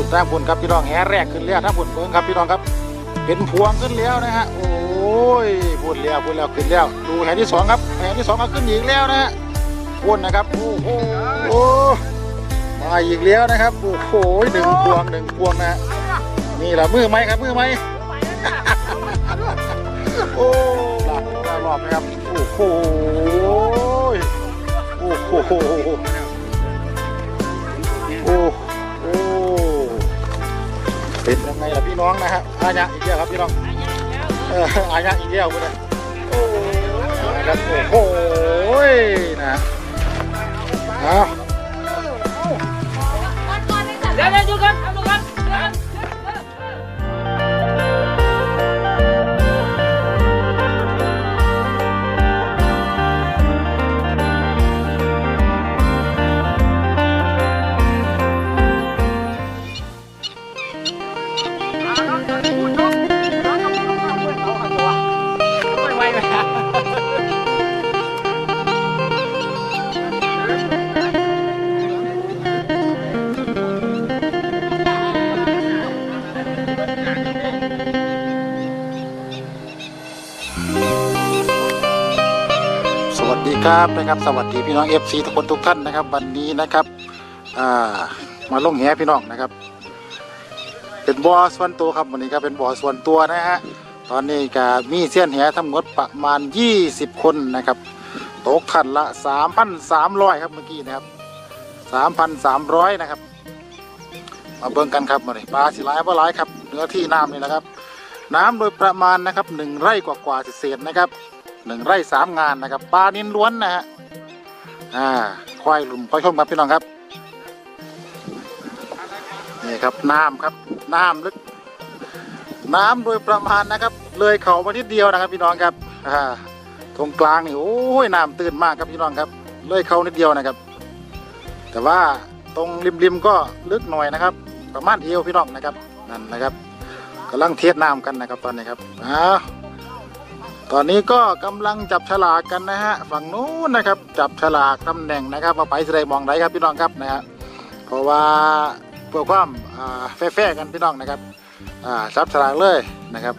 ุ่นตั้งปุ่นครับพี่น้องแหแรกขึ้นแล้วทั้งปุ่นเบิ้งครับพี่น้องครับเป็นพวงขึ้นแล้วนะฮะโอ้ยพูดแล้วพูดแล้วขึ้นแล้วดูแหที่สองครับแหที่สองก็ขึ้นอีกแล้วนะฮะพุ่นนะครับโอ้โหมาอีกแล้วนะครับโอ้โหหนึ่งพวงหนึ่งพวงนะฮะนี่แหละมือไหมครับมือไหมโอ้หลับรอบนะครับโอ้โหโอ้โหโอ้โอ้ เป็นยังไงล่ะพี่น้องนะฮะอาญะอีกแล้วครับพี่น้องเอออาญะอีกแล้วคุณนะโอ้นะครับโอ้โหนะเอาเดี๋ยวเดี๋ยวดูกัน ครับนะครับ สวัสดีพี่น้องเอฟซีทุกคนทุกท่านนะครับ วันนี้นะครับามาลงแหพี่น้องนะครับ เป็นบ่อส่วนตัวครับวันนี้ก็เป็นบ่อส่วนตัวนะฮะตอนนี้ก็มีเส้นแหทั้งหมดประมาณ 20 คนนะครับตกขันละ 3,300 ครับเมื่อกี้นะครับ 3,300 นะครับ มาเบิ่งกันครับมาเลยปลาสิหลายบ่หลายครับเนื้อที่น้ำนี่แหละครับ น้ำโดยประมาณนะครับหนึ่งไร่กว่าๆเศษนะครับ หนึ่งไร่สามงานนะครับปลานินล้วนนะฮะอ่าควายหลุมควายชมครับพี่น้องครับนี่ครับน้ำครับน้ำลึก น้ำโดยประมาณนะครับ เลยเขามานิดเดียวนะครับ พี่น้องครับอ่าตรงกลางนี่โอ้ยน้ำตื้นมากครับพี่น้องครับ เลยเขานิดเดียวนะครับ แต่ว่าตรงริมๆก็ลึกหน่อยนะครับ ประมาณเอวพี่น้องนะครับนั่นนะครับกำลังเทสน้ำกันนะครับตอนนี้ครับอ้าว ตอนนี้ก็กำลังจับฉลากกันนะฮะฝั่งนู้นนะครับจับฉลากตำแหน่งนะครับว่าไปแสดงมองไหนครับพี่น้องครับนะฮะเพราะว่าเพื่อความแฟร์กันพี่น้องนะครับจับฉลากเลยนะครับ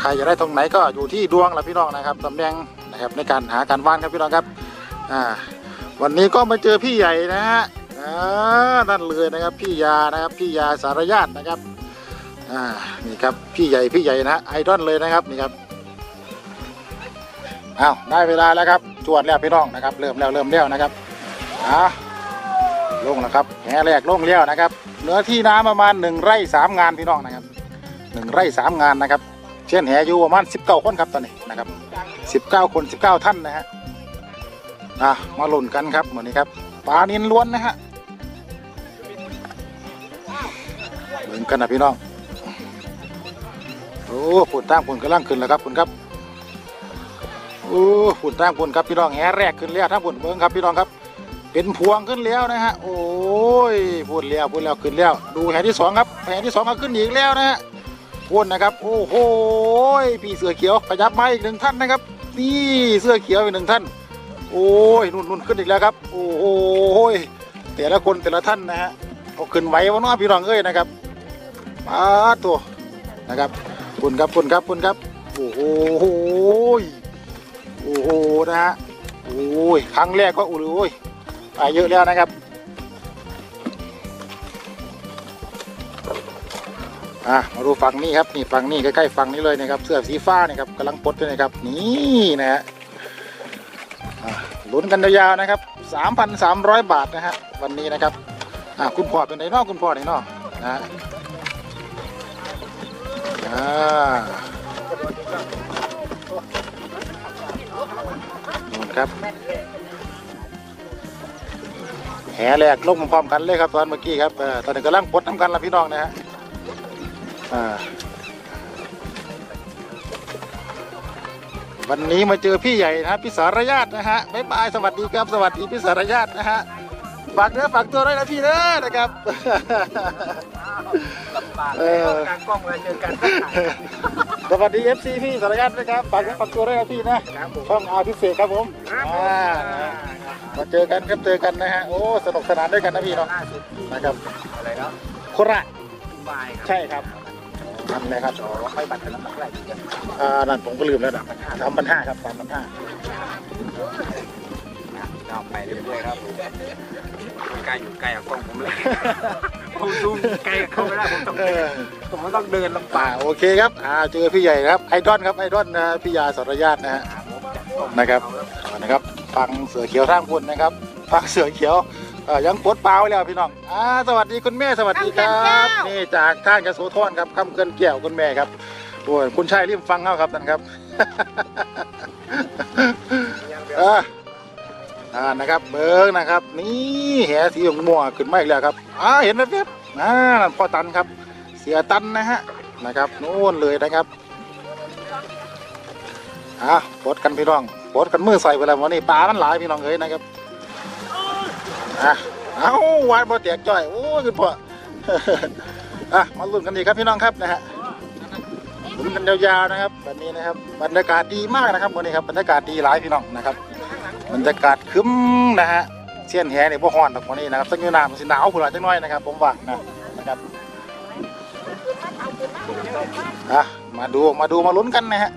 ใครจะได้ตรงไหนก็อยู่ที่ดวงละพี่น้องนะครับตำแหน่งนะครับในการหาการว่านครับพี่น้องครับวันนี้ก็มาเจอพี่ใหญ่นะฮะอ่านั่นเลยนะครับพี่ยานะครับพี่ยาสารญาตินะครับนี่ครับพี่ใหญ่พี่ใหญ่นะฮะไอดอลเลยนะครับนี่ครับ อ้าวได้เวลาแล้วครับจวดแล้วพี่น้องนะครับ เริ่มแล้วเริ่มแล้วนะครับอ่าลงแล้วครับแหแรกลงแล้วนะครับเนื้อที่น้ำประมาณหนึ่งไร่สามงานพี่น้องนะครับหนึ่งไร่สามงานนะครับ เช่นแหอยู่ประมาณสิบเก้าคนครับตอนนี้นะครับสิบเก้าคนสิบเก้าท่านนะฮะอะมาหล่นกันครับเหมือนนี้ครับปลานินล้วนนะฮะเหมือนกันนะพี่น้องโอ้ฝุ่นตั้งฝนกำลังขึ้นแล้วครับฝุ่นครับ อ้ฝุ่นตั้งฝุ่นครับพี่น้องแหแรกขึ้นแล้วทั้งฝุ่นเบิ้งครับพี่น้องครับ เป็นพวงขึ้นแล้วนะฮะโอ้ยฝุ่นแล้วฝุ่นแล้วขึ้นแล้ว ดูแหที่สองครับแหที่สองก็ขึ้นอีกแล้วนะฮะฝุ่นนะครับโอ้โหพี่เสือเขียวขยับมาอีกหนึ่งท่านนะครับนี่เสื้อเขียวอีกหนึ่งท่าน โอ้ยนุ่นนุ่นขึ้นอีกแล้วครับโอ้โหแต่ละคนแต่ละท่านนะฮะเอาขึ้นไหววะน้องพี่น้องเอ้ยนะครับมาตัวนะครับคุณครับคุณครับคุณครับ โอ้โห โอ้โหนะฮะโอ้ยครั้งแรกก็โอ้ยไปเยอะแล้วนะครับอะมาดูฝั่งนี้ครับนี่ฝั่งนี้ใกล้ๆฝั่งนี้เลยนะครับ เสื้อสีฟ้านี่ครับกำลังปลดด้วยนะครับ นี่นะฮะอะลุ้นกันยาวๆนะครับ 3,300 บาทนะฮะวันนี้นะครับอะคุณพ่อเป็นไหนนอกคุณพ่อไหนนอกนะฮะอ่า ครับ แหแหลกลงพร้อมกันเลยครับตอนเมื่อกี้ครับตอนนี้กำลังปลดน้ำกันละพี่น้องนะฮะวันนี้มาเจอพี่ใหญ่นะฮะพี่สารญาตินะฮะบ๊ายบายสวัสดีครับสวัสดีพี่สารญาตินะฮะฝากเนื้อฝากตัวด้วยนะพี่เด้อนะครับเออการกล้องเวลาเจอกัน วัสดี FC พี่สารยันนะครับฝากเนื้อฝากตัวด้วยนะพี่นะครับผม ช่องอาพิเศษครับผมครับอ่านะฮะมาเจอกันครับเจอกันนะฮะโอ้สนุกสนานด้วยกันนะพี่เนาะล่าสุดที่นะครับอะไรเนาะโคราชทุบายครับใช่ครับ ทำเลยครับอ๋อไปบัตรกันแล้วเท่าไหร่กันอ่านั่นผมก็ลืมแล้วนะสามพันห้าครับสามพันห้าเอาไปเรื่อยๆครับผมใกล้อยู่ใกล้กับกล้องผมเลย ผมซูมใกลเข้าไม่ได้ผมต้องเดินผมก็ต้องเดินลำอ่าบากโอเคครับอ่าเจอพี่ใหญ่นะครับไอดอลครับไอดอลนะพี่ยาสรญาตินะฮะนะครับนะครับฟังเสือเขียวท่างคุณนะครับฟังเสือเขียวเอ่อยังปลดเปล่าแล้วพี่น้องอ่าสวัสดีคุณแม่สวัสดีครับนี่จากท่านกระโสธรครับคำเกินแก้วคุณแม่ครับโอ้ยคุณชายรีบฟังเอาครับท่านครับ อ่า อ่านะครับ เบิ้งนะครับ นี่แหสีม่วงขึ้นมาอีกแล้วครับอ่าเห็นไหมเว็บอ่านั่นพ่อตันครับ เสียตันนะฮะนะครับนู่นเลยนะครับอะปลดกันพี่น้องปลดกันมือใส่ไปแล้ววันนี้ปลามันหลายพี่น้องเอ้ยนะครับอะเอาวานบ่แตกจ้อยโอ้ยคุณพ่ออะมาลุ้นกันดีครับพี่น้องครับนะฮะลุ้นกันยาวๆนะครับแบบนี้นะครับบรรยากาศดีมากนะครับวันนี้ครับบรรยากาศดีหลายพี่น้องนะครับ บรรยากาศคึ้มนะฮะเสี้ยนแหนี่บ่ฮ้อนดอกวันนี้นะครับสักนิดหน้ำมันสิหนาวพุ่นละจังน้อยนะครับ ผมว่านะนะครับอะมาดูมาดูมาลุ้นกันนะฮะ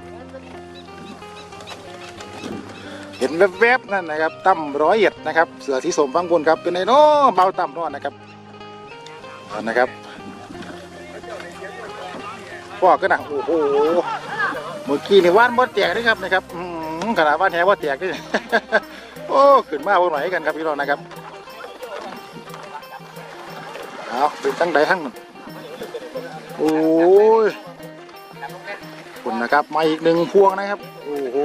เห็นแวบๆนั่นนะครับตั้มร้อยเอ็ดนะครับ เสือสีสมฟังบนครับเป็นไงเนาะเบาต่ำเนอนนะครับนะครับพ่อก็นะโอ้โหเมื่อกี้นี่ว่านบ่แตกด้วยครับนะครับอืม ขนาดว่านแหบ่าแตกด้วยโอ้ขึ้นมาวันไหนกันครับพี่น้องนะครับเอาเป็นตั้งใดทั้งนั้นโอ้ยขอบคุณนะครับมาอีกหนึ่งพวงนะครับโอ้โห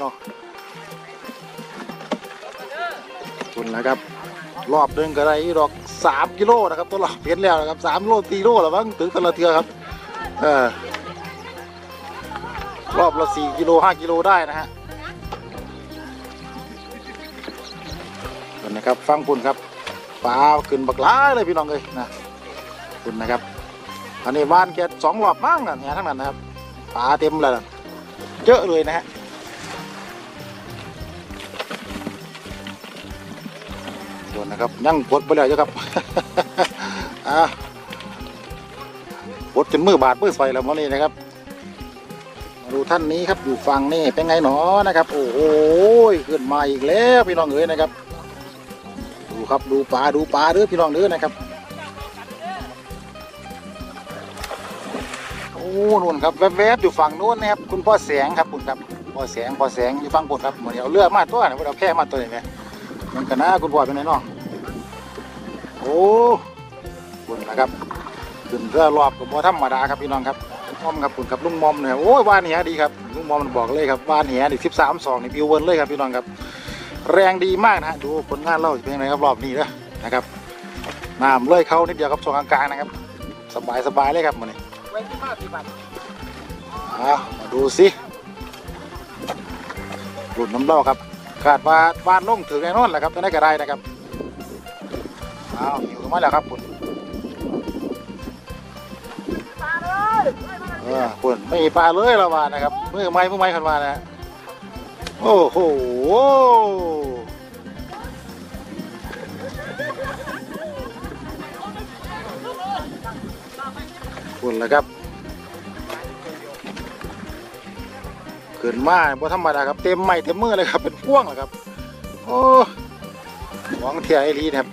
เนาะขอบคุณนะครับรอบหนึงก็ได้อีดอกสามกิโลนะครับตัวรอบเพียนแล้วนะครับสามโลตีโลแล้วมั้งถึงแตละเทือครับเออ รอบละสี่กิโลห้ากิโลได้นะฮะขอบคุณนะครับฟังคุณครับปลาขึ้นบักล้าเลยพี่น้องเลยนะขอบคุณนนะครับ อันนี้วานแกสองรอบมั่งนะเนี่ยทั้งนั้นนะครับปลาเต็มเลยนะเยอะเลยนะฮะส่วนนะครับยังปลดไปแล้วเจ้าครับอ่าปลดจนมือบาดมือใส่แล้ววันนี้นะครับ ดูท่านนี้ครับอยู่ฝั่งนี่เป็นไงหนอนะครับ โอ้โหขึ้นมาอีกแล้วพี่น้องเอ๋ยนะครับ ดูครับดูปลาดูปลาเด้อพี่น้องเด้อนะครับ โอ้นู่นครับแวบๆอยู่ฝั่งนู้นนะครับคุณพ่อแสงครับคุณครับพ่อแสงพ่อแสงอยู่ฝั่งบนครับเหมือนเอาเรือดมาตัวนะเอาแค่มาตัวนี่แหละมันกันนะคุณพ่อเป็นไงเนาะโอ้คุณนะครับขึ้นเรือรอบกับบ่ธรรมดาครับพี่น้องครับ มอมครับคุณครับลุงมอมเนี่ยโอ้ยวานเหียดีครับลุงมอมมันบอกเลยครับวานเหียนี่สิบสามสองนี่บิวเวิร์นเลยครับพี่น้องครับ แรงดีมากนะฮะดูผลงานเราเป็นยังไงครับรอบนี้นะนะครับน้ำเลยเข้านิดเดียวครับช่วงกลางๆนะครับ สบายสบายเลยครับมันนี่เว้นที่มาสี่บาทเอามาดูสิหลุดน้ำเล่าครับคาดว่าบ้านลงถึงแน่นอนแหละครับจะได้กระได้นะครับเอาอยู่กันมาแล้วครับคุณ เออคุณไม่มีปลาเลยเรามานะครับมือไม้มือไม้ขันมานะโอ้โหคุณแล้วครับขึ้นมาบ่ธรรมดาครับเต็มไม้เต็มมือเลยครับเป็นพ่วงเลยครับโอ้ของเทียไอรีนะครับ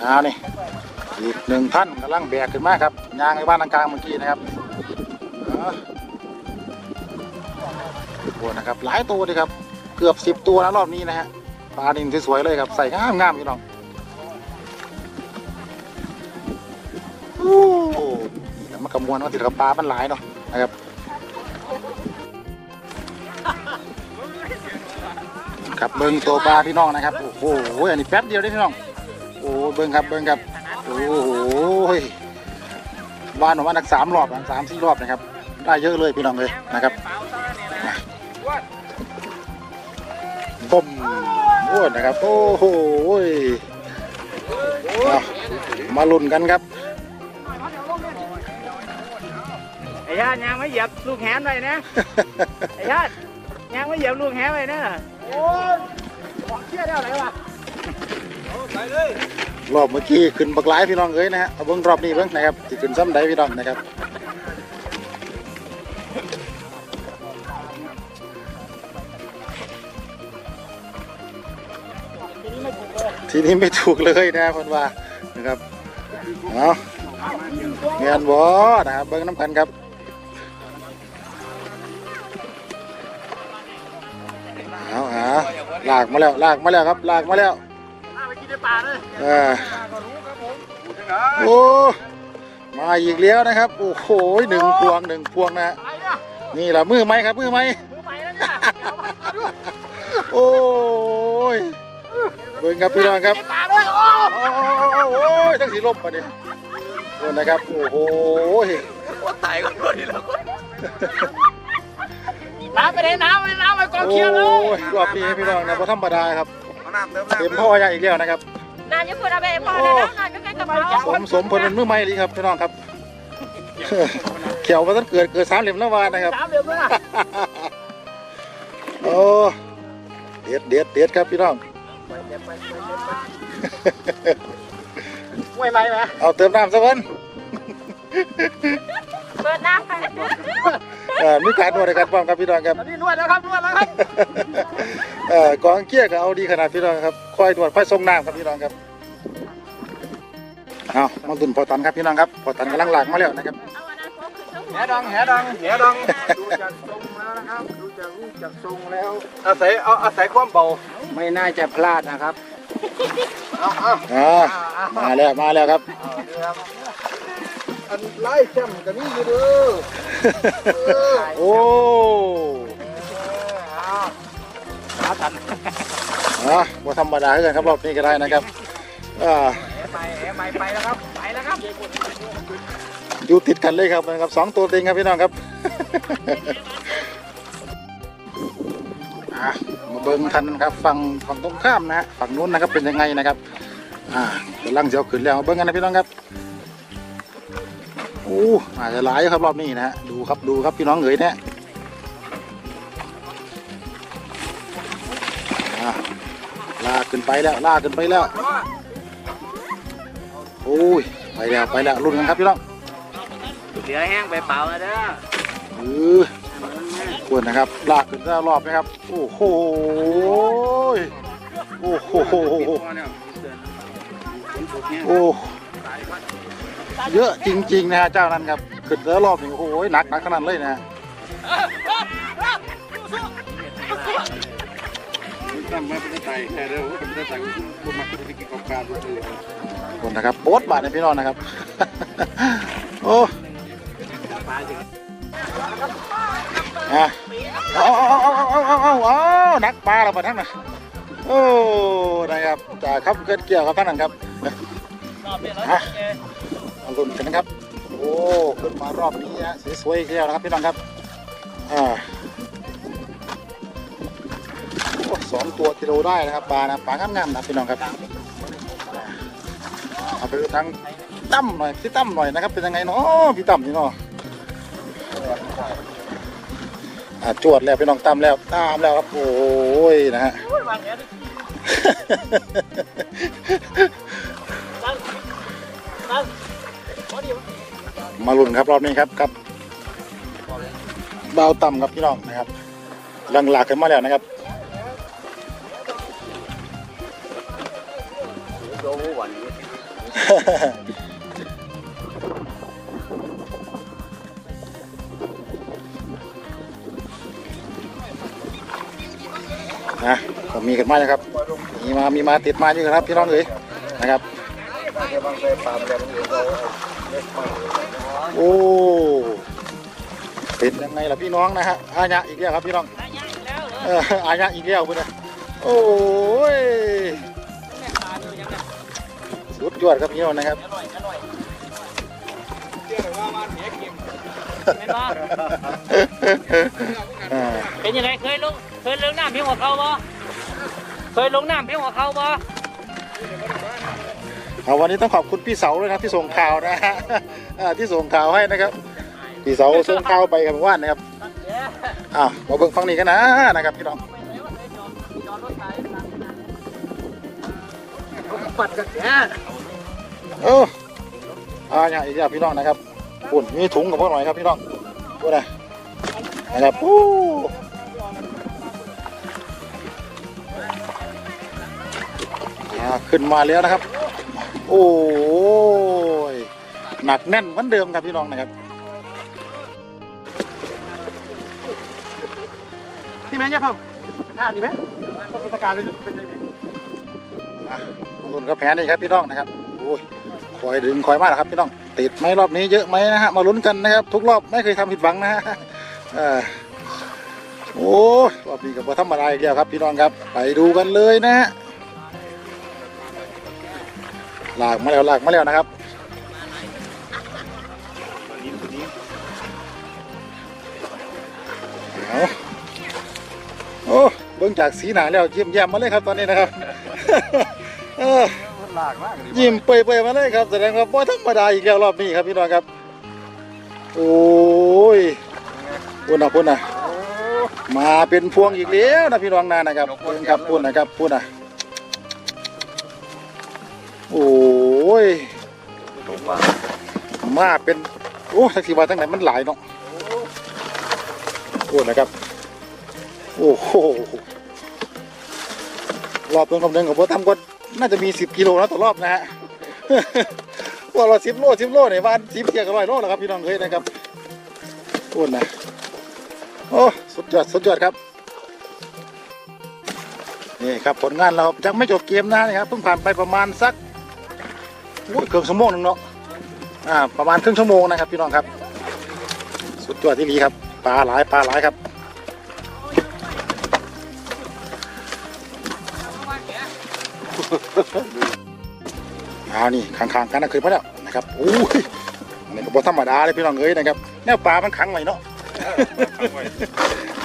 เอานี่ อีกหนึ่งท่านกำลังแบกขึ้นมาครับยางในบ้านกลางเมื่อกี้นะครับเอาโอ้นะครับ หลายตัวเลยครับ เกือบสิบตัวแล้วรอบนี้นะฮะปลาดินสวยๆเลยครับ ใส่งามๆพี่น้องโอ้แล้วมันกำมวลว่าติดกับปลามันหลายเนาะนะครับครับเบิ้งตัวปลาพี่น้องนะครับ โอ้โหอันนี้แป๊บเดียวได้พี่น้อง โอ้เบิ้งครับเบิ้งครับ โอ้โหวานออกมานักสามรอบอะสามสี่รอบนะครับ ได้เยอะเลยพี่น้องเลยนะครับต้มโอ้นะครับ โอ้โหเอามาลุ้นกันครับญาติยางไม่เหยียบลูกแหนไปนะไอ้ญาติยางไม่เหยียบลูกแหนไปนะโอ้ยของเชี่ยได้อะไรวะไปเลย รอบเมื่อกี้ขึ้นบักหลายพี่น้องเอ้ยนะฮะเอาเบิ้งรอบนี้เบิ้งนะครับที่ขึ้นซ้ำใดพี่น้องนะครับทีนี้ไม่ถูกเลยนะคนว่านะครับเอาเงียนบ่นะครับเบิ้งน้ำกันครับเอาเอาลากมาแล้วลากมาแล้วครับลากมาแล้ว ไปกินในป่าเลยเออโอ้ มาอีกแล้วนะครับ โอ้โหหนึ่งพวงหนึ่งพวงนะฮะไปเนี่ยนี่แหละมือไม้ครับ มือไม้มือใหม่แล้วเนี่ยโอ้ยเบิ่งครับพี่น้องครับป่าเลยโอ้โอ้โอ้ยทั้งสีลมมาดิโอ้นะครับ โอ้โหตายกันหมดแล้วน้ำไปไหนน้ำไปน้ำไปกองโอ้เคียวเลยยรอบนี้พี่น้องนะพอธรรมดาครับเอา น้ำเติมเต็มน้ำพ่อใหญ่อีกแล้วนะครับน้ำจะพูดอะไรพ่อเลยนะน้ำจะใกล้กระเป๋าสมสมผลเป็นมือไม้ดีครับพี่น้องครับเขียวมาตั้งเกิดเกิดสามเหลี่ยมแล้ววานนะครับน้ำเดือดเลยนะโอ้เด็ดเด็ดเด็ดครับพี่น้องไม่ไหมไหมเอาเติมน้ำสักวันเปิดน้ำไป เอ่อมีการนวดในการป้องครับพี่น้องครับตอนนี้นวดแล้วครับนวดแล้วครับเอ่อกองเกี้ยก็เอาดีขนาดพี่น้องครับคอยนวดคอยทรงน้ำครับพี่น้องครับเอามาดุนพอตันครับพี่น้องครับพอตันกำลังหลากมาแล้วนะครับ เอาอันนั้นพกขึ้นทั้งหัแหวดองแหดองแหดองดูจากทรงแล้วนะครับดูจากรูปจากทรงแล้ว อาศัยเอาอาศัยความเบาไม่น่าจะพลาดนะครับเอาเอาอ่ามาแล้วมาแล้วครับ เอาเดี๋ยวครับ อันไล่แชมป์กันนี่อยู่เด้อโอ้ขาตันอะว่าธรรมดาเกินครับรอบนี้ก็ได้นะครับอ่าไปไปไปแล้วครับไปแล้วครับอยู่ติดกันเลยครับนะครับสองตัวเต็งครับพี่น้องครับอะมาเบิ้งทันครับฝั่งฝั่งตรงข้ามนะฮะฝั่งนู้นนะครับเป็นยังไงนะครับอ่ากำลังจะเอาขึ้นแล้วมาเบิ้งกันนะพี่น้องครับ โอ้อาจจะหลายครับรอบนี้นะฮะดูครับดูครับพี่น้องเอ๋ยเนี่ยอะลากขึ้นไปแล้วลากขึ้นไปแล้วโอ้ยไปแล้วไปแล้วรุ่นกันครับพี่น้องเหลือแห้งไปเปล่าเด้อเออควรนะครับลากขึ้นได้รอบนะครับโอ้โหโอ้โหโอ้ เยอะจริงๆนะฮะเจ้านั้นครับขึ้นได้วรอบนี้โอ้โหนักหนักขนาดเลยนะตั้งมาเป็นไตแต่เด้อเป็นไตกูมาเป็นกินกับการด้วยคนนะครับโป๊ดบาทในพี่น้องนะครับโอ้อะเอาเอาเอาเอาเอาเอาเอานักปลาเรามาทั้งนั้นโอ้นะครับจ่าครับเกิดเกี่ยวกับท่านนั้นครับ เอาลุ้นกันนะครับ โอ้ขึ้นมารอบนี้ฮะสวยๆอีกแล้วนะครับพี่น้องครับอ่าสองตัวกิโลได้นะครับปลานะปลางามๆนะพี่น้องครับเอาไปดูทางตั้มหน่อยพี่ตั้มหน่อยนะครับเป็นยังไงเนาะพี่ตั้มนี่เนาะอ่าจวดแล้วพี่น้องตั้มแล้วตามแล้วครับโอ้ยนะฮะม มาลุ้นครับรอบนี้ครับกับเบาต่ำครับพี่น้องนะครับกำลังหลากกันมาแล้วนะครับนหวันนะก็มีกันมาแล้วครับ มีมามีมาติดมาอยู่ครับพี่น้องเอ๋ยนะครับ โอ้เป็นยังไงล่ะพี่น้องนะฮะอาญะอีกแล้วครับพี่น้องเอออาญะอีกแล้วเพื่อนโอ้ยสุดยอดครับพี่น้องนะครับอ่าเป็นยังไงเคยลงเคยลงน้ำพียงหัวเขาบ่เคยลงน้ำพียงหัวเขาบ่ เอาวันนี้ต้องขอบคุณพี่เสาด้วยนะครับที่ส่งข่าวนะฮะอ่าที่ส่งข่าวให้นะครับ พี่เสาส่งข่าวไปครับเมื่อวานนะครับอ้าวมาเบิ่งฟังนี้กันนะนะครับพี่น้องปัดกันแกเอออ่าอย่างอีกอย่างพี่น้องนะครับปุ่นมีถุงกับพวกหน่อยครับพี่น้องพูดนะนะครับปู้อ่าขึ้นมาแล้วนะครับ โอ้ยหนักแน่นเหมือนเดิมครับพี่น้องนะครับที่แม่เนี่ยพ่อท่าดีไหมต้องสการเลยเป็นยังไงอะรุ่นก็แพ้นี่ครับพี่น้องนะครับโอ้ยคอยดึงคอยมากนะครับพี่น้อง ติดไหมรอบนี้เยอะไหมนะฮะมาลุ้นกันนะครับ ทุกรอบไม่เคยทำผิดหวังนะฮะเออโอ้รอบนี้กับธรรมดาอีกแล้วครับ พี่น้องครับ ไปดูกันเลยนะฮะ ลากมาแล้วลากมาแล้วนะครับเอาโอ้เบิ่งจากสีหนาแล้วเยี่ยมแย้มมาเลยครับตอนนี้นะครับเออหลากมากเลยยิ้มเปื่อยๆมาเลยครับแสดงว่าบ่ธรรมดาอีกแล้วรอบนี้ครับพี่น้องครับ โอ้ยปุ่นนะปุ่นนะมาเป็นพวงอีกแล้วนะพี่น้องนานะครับปุ่นครับปุ่นนะครับปุ่นนะโอ้ ยมาเป็นโอ้ทักษีว่าตั้งไหนมันหลายเนาะปุ่นนะครับ โอ้โหรอบนึงรอบนึงกับผมทำก็น่าจะมีสิบกิโลนะต่อรอบนะฮะว่าเราสิบโลสิบโลเนี่ยวันสิบเทียกับร้อยโลแล้วครับพี่น้องเฮ้ยนะครับพูดนะโอ้สุดยอดสุดยอดครับนี่ครับผลงานเรายังไม่จบเกมนะครับเพิ่งผ่านไปประมาณสัก อุ้ยเกือบชั่วโมงหนึ่งเนาะอ่าประมาณครึ่งชั่วโมงนะครับพี่น้องครับ สุดยอดที่ดีครับปลาหลายปลาหลายครับเอานี่ข้างๆกันนะเคยพอแล้วนะครับโอ้ยอันนี้ก็บ่ธรรมดาเลยพี่น้องเอ้ยนะครับแนวปลามันขังไว้เนาะ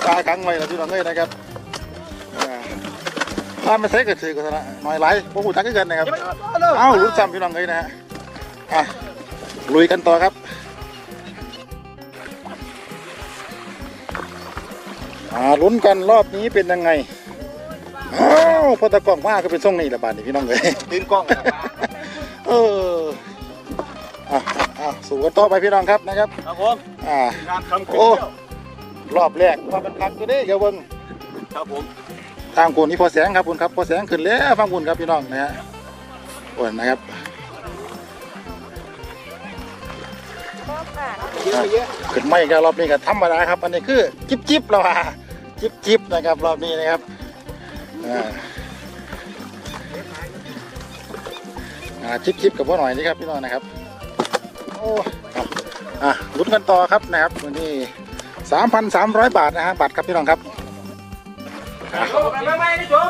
ปลาขังไว้แล้วพี่น้องเอ้ยนะครับอ่า ปลาไม่ใช่ก็ถือกันนะหน่อยไหลพวกหูจักกันนะครับเอ้าลุ้นซ้ำพี่น้องเลยนะฮะอะลุยกันต่อครับอ่าลุ้นกันรอบนี้เป็นยังไงอ้าวพอตะกล้องมาก็เป็นส่งนี่ละบาทนี่พี่น้องเลยตื่นกล้องเอออะอะอะสู่กันต่อไปพี่น้องครับนะครับครับผมอ่างานคำโอ้รอบแรกว่ามันพักตัวนี้เดี๋ยวเบิ่งครับผม ทางคุณนี่พอแสงครับคุณครับพอแสงขึ้นแล้วฟังคุณครับพี่น้องนะฮะโอ้ยนะครับเยอะเยอะขึ้นไม่ครับรอบนี้ก็ธรรมดาครับ อันนี้คือจิบจิบแล้วอะจิบจิบนะครับรอบนี้นะครับอ่าอ่าจิบจิบกับพ่อหน่อยนี่ครับพี่น้องนะครับโอ้ครับอะลุ้นกันต่อครับนะครับวันนี้สามพันสามร้อยบาทนะฮะบัตรครับพี่น้องครับ อะ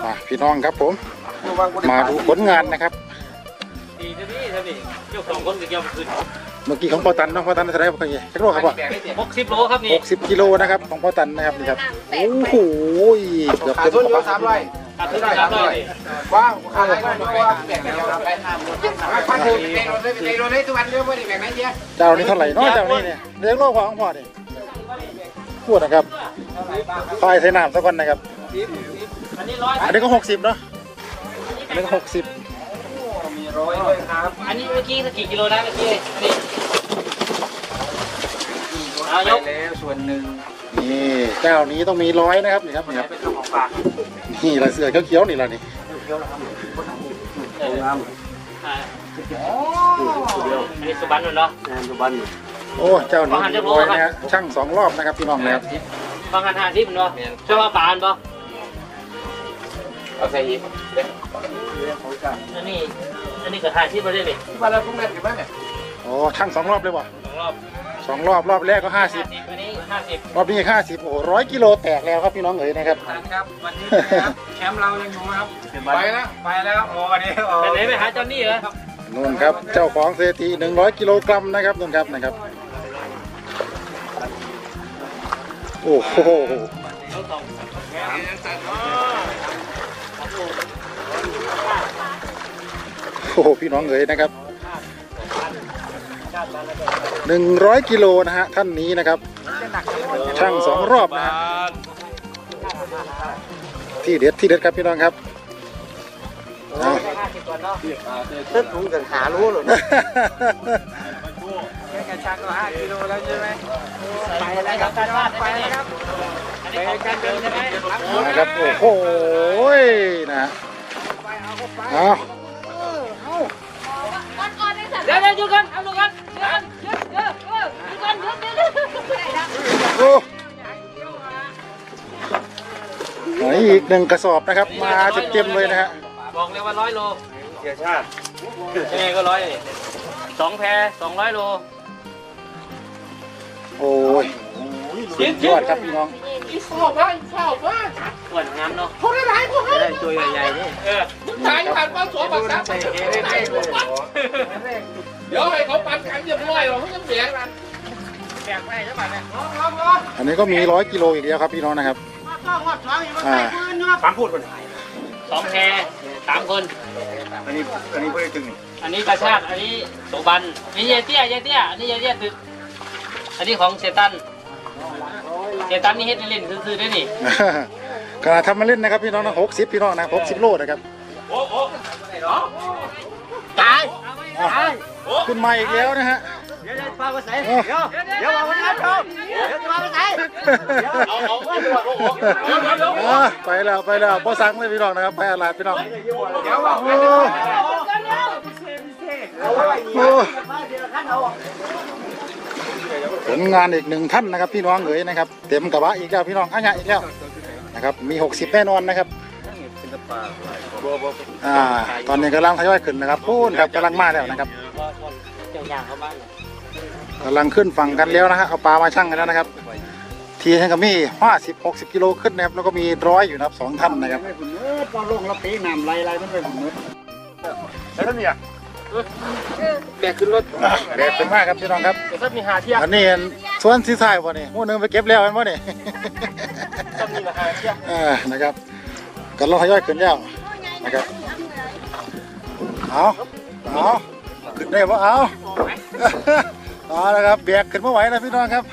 อะพี่น้องครับผม มาดูผลงานนะครับ ดีจะดีท่านนี่เจ้าสองคนก็ยอมขึ้นเมื่อกี้ของปอตันน้องปอตันเท่าไหรบอกกันยี่จักรโลครับว่าหกสิบโลครับนี่หกสิบกิโลนะครับของปอตันนะครับนี่ครับโอ้โหเกือบขาเต็ดมทุนกอยู่ระสามเป๋าร้อยขาดทุนสามร้อยว้าวขาดอะไรก็ไม่ว่าแบ่งกันเราไปห้ามพันหนึ่งแบ่งรถเลยแบ่งรถเลยทุกวันเรื่องไม่ได้แบ่งไหนเดียวเจ้านี้เท่าไหร่เนาะเจ้านี้เนี่ยเลี้ยงโลกของพ่อนี่พูดนะครับปลายใส่น้ำสักคนนะครับ อันนี้ร้อยอันนี้ก็หกสิบเนาะอันนี้ก็หกสิบมีร้อยด้วยครับ อันนี้เมื่อกี้สักกี่กิโลนะเมื่อกี้อันนี้เอายกแล้วส่วนหนึ่งนี่เจ้านี้ต้องมีร้อยนะครับนี่ครับนี่ครับเป็นเจ้าของฝากนี่ละเสือเขียวๆนี่ละนี่เอออ่าอันนี้สุบันมันเนาะโอ้เจ้านี้มีร้อยนะฮะช่างสองรอบนะครับพี่น้องนะครับบางอันหาที่มันเนาะใช่ว่าปานปะ เอาใส่อีกอันนี้ อันนี้ก็หาที่มาได้เลยมาแล้วพวกนั้นกันไหมเนี่ยโอ้ช่างสองรอบเลยว่ะสองรอบสองรอบรอบแรกก็ห้าสิบอันนี้ห้าสิบรอบนี้ห้าสิบโอ้ร้อยกิโลแตกแล้วครับพี่น้องเอ๋ยนะครับ ครับวันนี้นะครับแชมป์เรายังอยู่ครับไปแล้วไปแล้วโอ้วันนี้โอ้ไปไหนไปหาจอนนี่เหรอนู่นครับเจ้าของเศรษฐี100กิโลกรัมนะครับนู่นครับนะครับ โอ้โหเอาสอง โอ้โหพี่น้องเอ๋ยนะครับเหนึ่งร้อยกิโลนะฮะท่านนี้นะครับ ช่างสองรอบนะฮะที่เด็ดที่เด็ดครับพี่น้องครับเอาตึ้งถุงกันหารู้หรอแค่กระชังก็ห้ากิโลแล้วใช่ไหมไปแล้วครับไปแล้วครับ อันนี้ของการเดินใช่ไหมนะครับโอ้โหนะฮะเอาเดี๋ยวเดี๋ยวหยุดกันเอาหยุดกันหยุดกันหยุดเดี๋ยวเออหยุดกันหยุดหยุดหยุดโอ้ไหนอีกหนึ่งกระสอบนะครับ มาเต็มเลยนะฮะบอกเลยว่าร้อยโลเสียชาติยังไงก็ร้อยสองแพรสองร้อยโลโอ้ยสุดยอดครับพี่น้อง อ้วนงามเนาะจะได้ตัวใหญ่ๆนี่เออขายผ่านความสวยบักซับใส่เอเล็กเลยเดี๋ยวให้เขาปันกันเรียบร้อยหรอกเขาจะเสียกันอันนี้ก็มีร้อยกิโลอีกแล้วครับพี่น้องนะครับอ่าสามพูดมันสองแพรสามคน อันนี้อันนี้เพื่อจึงนี่อันนี้กระชาติอันนี้โสบันนี่เยเตี้ยเยเตี้ยอันนี้เยเตี้ยตึกอันนี้ของเซตัน เซตันนี่เฮ็ดเล่นๆซื่อๆด้วยนี่ขนาดทำมาเล่นนะครับพี่น้องนะหกสิบพี่น้องนะหกสิบโลนะครับตายอ้าวขึ้นมาอีกแล้วนะฮะ เดี๋ยวจะพาไปไหนเดี๋ยวเดี๋ยวเอาไปไหนเดี๋ยวจะพาไปไหนเอาเอาเอาเดี๋ยวเอาเอาเดี๋ยวเดี๋ยวเดี๋ยวอ่าไปแล้วไปแล้วพอสั่งเลยพี่น้องนะครับไปอะไรพี่น้องเดี๋ยวเอาโอ้โห ผลงานอีกหนึ่งท่านนะครับ พี่น้องเอ๋ยนะครับเต็มกระบะอีกแล้วพี่น้องอะอีกแล้วนะครับมี 60 แน่นอนนะครับอ่าตอนนี้กำลังทยอยขึ้นนะครับพูนครับกำลังมาแล้วนะครับเจ้าอย่างเข้าบ้านกำลังขึ้นฝั่งกันแล้วนะฮะเอาปลามาชั่งกันแล้วนะครับ ทีนึงก็มี50 60กิโลขึ้นนะครับแล้วก็มีร้อยอยู่นะครับสองท่านนะครับไม่หุ่นเนื้อตอนลงแล้วปีน้ำไหลไหลมันไปหุ่นเนื้อแล้วเนี่ย แบกขึ้นรถเด็ดเป็นมากครับพี่น้องครับเดี๋ยวถ้ามีหาเที่ยงอันนี้เห็นสวนสีสายวะนี่หมู่หนึงไปเก็บแล้วเห็นวะนี่ต้องมีหาเที่ยงเออนะครับกันเราทยอยขึ้นแล้วนะครับเอาเอาขึ้นได้ปะเอาเอาละครับแบกขึ้นไม่ไหวนะพี่น้องครับ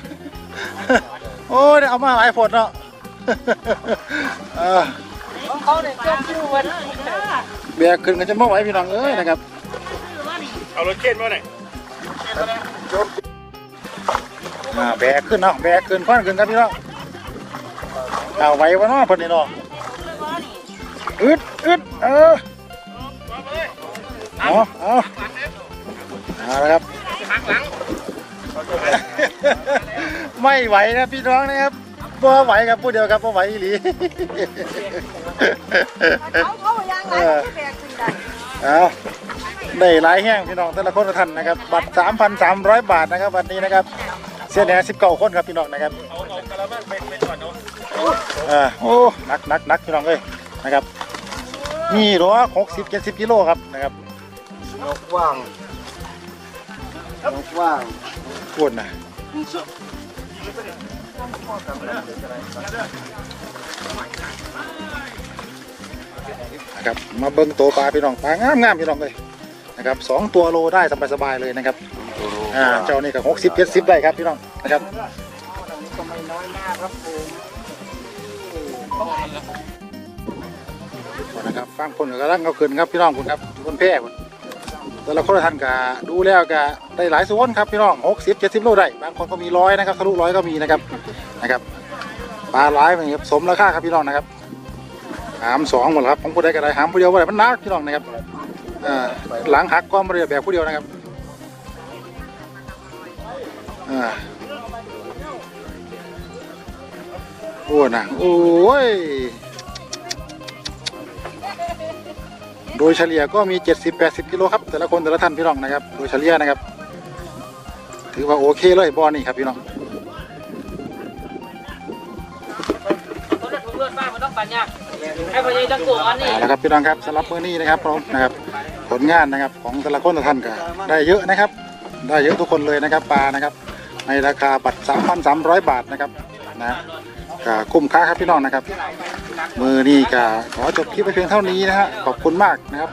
โอ้ยเอามาหลายฝนเนาะเออเขาเนี่ยเจ้าคิววันแบกขึ้นกันจนไม่ไหวพี่น้องเอ้ยนะครับ เอารถเข็นมาหน่อยอ่าแบกขึ้นเนาะแบกขึ้นฟันขึ้นครับพี่น้องเอาไหววะเนาะเพิ่นนี่เนาะอึดอึดเออเอาเอาเอาละครับไม่ไหวนะพี่น้องนะครับบ่ไหวครับผู้เดียวครับบ่ไหวอีหลีเขาเขายังไงเขาจะแบกขึ้นได้เอา ได้หลายแห้งพี่น้องแต่ละคนละท่านนะครับบัตร3,300 บาทนะครับวันนี้นะครับเสียแหน่19คนครับพี่น้องนะครับอ่าโอ้นักนักนักพี่น้องเลยนะครับมีหรอ60 70กิโลครับนะครับนกว่างนกว่างพูดนะนะครับมาเบิ้งโตปลาพี่น้องปลางามงามพี่น้องเลย นะครับสองตัวโลได้สบายๆเลยนะครับอ่าเจ้านี่ก็หกสิบเจ็ดสิบได้ครับพี่น้องนะครับก็ไม่น้อยมากครับผมก่อนนะครับฟังคนก็กำลังเอาขึ้นครับพี่น้องคุณครับคนแพร่คุณแต่ละคนละท่านก็ดูแล้วก็ได้หลายส่วนครับพี่น้องหกสิบเจ็ดสิบโลได้บางคนก็มีร้อยนะครับทะลุร้อยก็มีนะครับนะครับปลาหลายมันครับสมราคาครับพี่น้องนะครับหามสองหมดแล้วครับผมผู้ใดก็ได้หามผู้เดียวก็ได้มันหนักพี่น้องนะครับอ่า หลังหักก้อนมาเรียแบบผู้เดียวนะครับอ่าโอ้นะโอ้ย โดยเฉลี่ยก็มี 70-80 กิโลครับ แต่ละคนแต่ละท่านพี่น้องนะครับ โดยเฉลี่ยนะครับ ถือว่าโอเคเลยบอนี่ครับพี่น้องเขาจะถูกเลือดบ้างมันต้องปั่นยากให้พญายจังโกอันนี้เอาละครับพี่น้องครับสำหรับมื้อนี้นะครับผมนะครับ ผลงานนะครับของแต่ละคนแต่ละท่านก็ได้เยอะนะครับ ได้เยอะทุกคนเลยนะครับปลานะครับ ในราคาบัตร3,300 บาทนะครับนะก็คุ้มค่าครับพี่น้องนะครับ มือนี้ก็ขอจบคลิปไปเพียงเท่านี้นะฮะขอบคุณมากนะครับ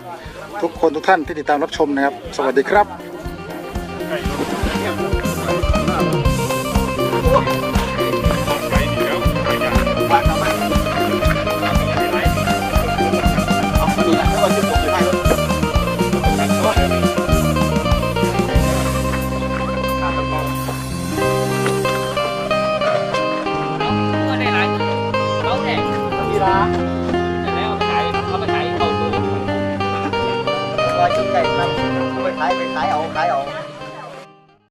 ทุกคนทุกท่านที่ติดตามรับชมนะครับ สวัสดีครับ